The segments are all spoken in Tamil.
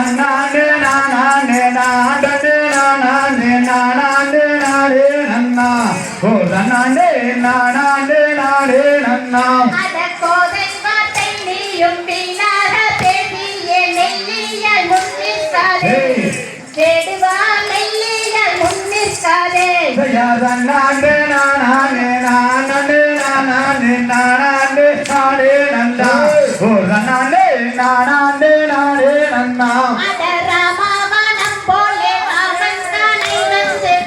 நானாண்டு நானாண்டு நாடே நன்னா ஓ தன்னாண்டு நானாண்டு நாடே நன்னா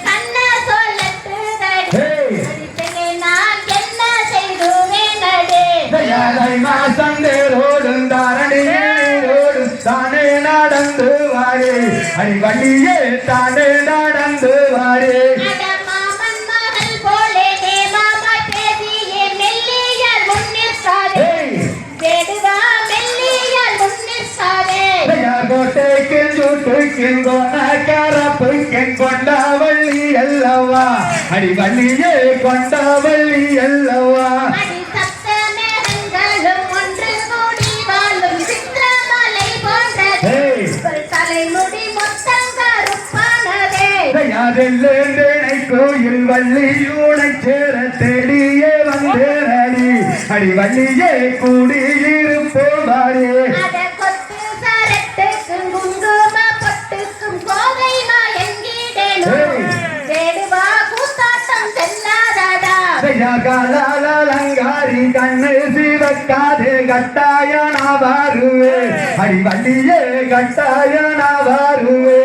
கண்ண அடே தயாரை மாசந்தேரோடும் தாரணியோடும் தானே நடந்து வாரே. அடிவள்ளியே தானே நடந்து வாரே. கொண்டவள்ளி அல்லவா? கொண்டவள்ளி அல்லவா? அடி மொத்தம் கருப்பானதே. தயாரில்லை கோயில் வள்ளியூனை சேர தேடியே வந்தேரடி அடி வள்ளியே கூடியிருப்போம் காலாலங்காரி கண்ணு சிவக்காதே கட்டாய நான் வருவே அடி வள்ளியே கட்டாய நான் வருவே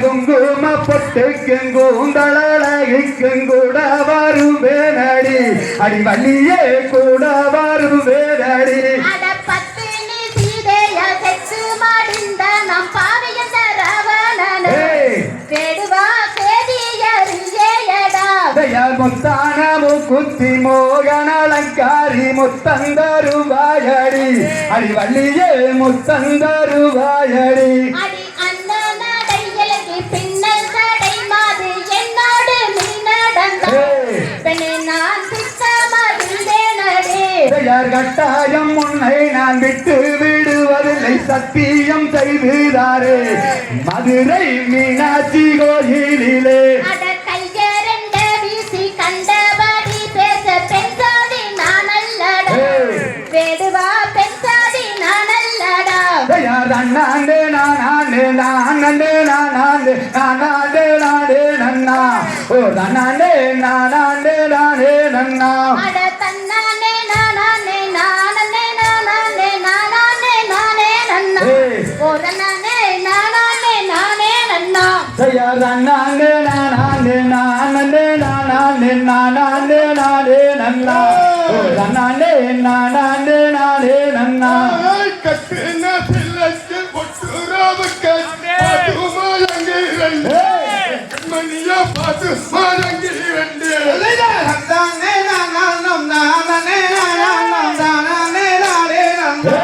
குங்கும பொட்டுக்கும் கூந்தளகிக்கும் கூட வருவேனடி. அடி வள்ளியே கூட வருவேனடி. மாது என்னோடு நீ நடந்தாய். ஏய். பெண்ணே நான் சித்தமதில்லேனடே பெயர் கட்டாயம்? உன்னை நான் விட்டு விடுவதில்லை. சத்தியம் செய்துதாரே. மதுரை மீனாட்சி கோயிலிலே. அண்ணாண்டு நானாண்டு நானண்டு நானாண்டு நானாண்டு நாடே நன்னா. ஓ தன்னாண்டு நானாண்டு நாடே நன்னா. தன்னானே நானானே நானே நானானே. நானானே நானே நன்னா. ஓரனானே நானானே நானே நன்னா.